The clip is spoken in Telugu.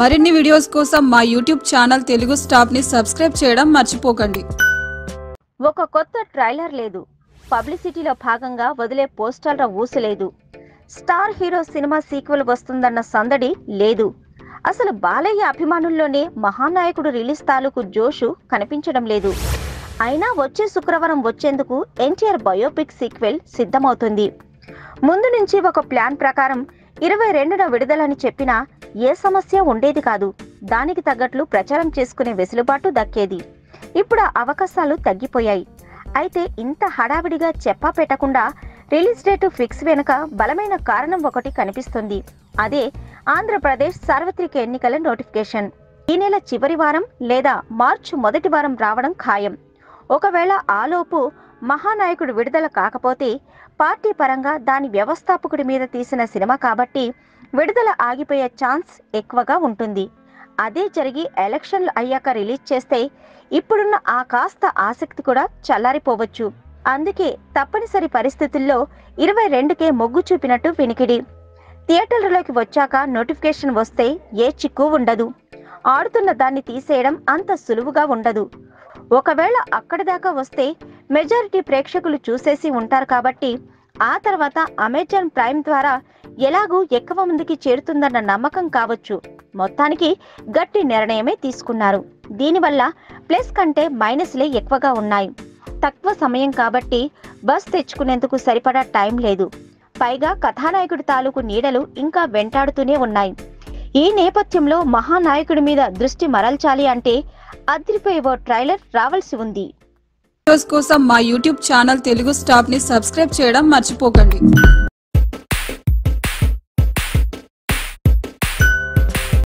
మరిన్ని వీడియోస్ కోసం మా యూట్యూబ్ ఛానల్ తెలుగు స్టాప్ని సబ్స్క్రైబ్ చేయడం మర్చిపోకండి. ఒక కొత్త ట్రైలర్ లేదు. పబ్లిసిటీలో భాగంగా వదిలే పోస్టర్ల ఊసలేదు స్టార్ హీరో సినిమా సీక్వెల్ వస్తుందన్న సందడి లేదు. అసలు బాలయ్య అభిమానుల్లోనే మహానాయకుడు రిలీజ్ తాలూకు జోషు కనిపించడం లేదు. అయినా వచ్చే శుక్రవారం వచ్చేందుకు ఎన్టీఆర్ బయోపిక్ సీక్వెల్ సిద్ధమవుతుంది. ముందు నుంచి ఒక ప్లాన్ ప్రకారం ఇరవై రెండున విడుదలని చెప్పినా ఏ సమస్య ఉండేది కాదు. దానికి తగ్గట్లు ప్రచారం చేసుకునే వెసులుబాటు దక్కేది. ఇప్పుడు అవకాశాలు తగ్గిపోయాయి. అయితే ఇంత హడావిడిగా చెప్పా పెట్టకుండా రిలీజ్ డేట్ ఫిక్స్ వెనుక బలమైన కారణం ఒకటి కనిపిస్తుంది. అదే ఆంధ్రప్రదేశ్ సార్వత్రిక ఎన్నికల నోటిఫికేషన్. ఈ నెల చివరి వారం లేదా మార్చి మొదటి వారం రావడం ఖాయం. ఒకవేళ ఆలోపు మహానాయకుడు విడుదల కాకపోతే పార్టీ పరంగా దాని వ్యవస్థాపకుడి మీద తీసిన సినిమా కాబట్టి విడుదల ఆగిపోయే ఛాన్స్ ఎక్కువగా ఉంటుంది. అదే జరిగి ఎలక్షన్లు అయ్యాక రిలీజ్ చేస్తే ఇప్పుడున్న ఆ కాస్త ఆసక్తి కూడా చల్లారిపోవచ్చు. అందుకే తప్పనిసరి పరిస్థితుల్లో ఇరవై రెండుకే మొగ్గు చూపినట్టు వినికిడి. థియేటర్లలోకి వచ్చాక నోటిఫికేషన్ వస్తే ఏ చిక్కు ఉండదు. ఆడుతున్న దాన్ని తీసేయడం అంత సులువుగా ఉండదు. ఒకవేళ అక్కడి దాకా వస్తే మెజారిటీ ప్రేక్షకులు చూసేసి ఉంటారు కాబట్టి ఆ తర్వాత అమెజాన్ ప్రైమ్ ద్వారా ఎలాగూ ఎక్కువ మందికి చేరుతుందన్న నమ్మకం కావచ్చు. మొత్తానికి గట్టి నిర్ణయమే తీసుకున్నారు. దీనివల్ల ప్లస్ కంటే మైనస్లే ఎక్కువగా ఉన్నాయి. తక్కువ సమయం కాబట్టి బస్ తెచ్చుకునేందుకు సరిపడా టైం లేదు. పైగా కథానాయకుడి తాలూకు నీడలు ఇంకా వెంటాడుతూనే ఉన్నాయి. ఈ నేపథ్యంలో మహానాయకుడి మీద దృష్టి మరల్చాలి అంటే అదిరిపోయే ఓ ట్రైలర్ రావాల్సి ఉంది. వీడియోస్ కోసం మా యూట్యూబ్ ఛానల్ తెలుగు స్టాప్ని సబ్స్క్రైబ్ చేయడం మర్చిపోకండి.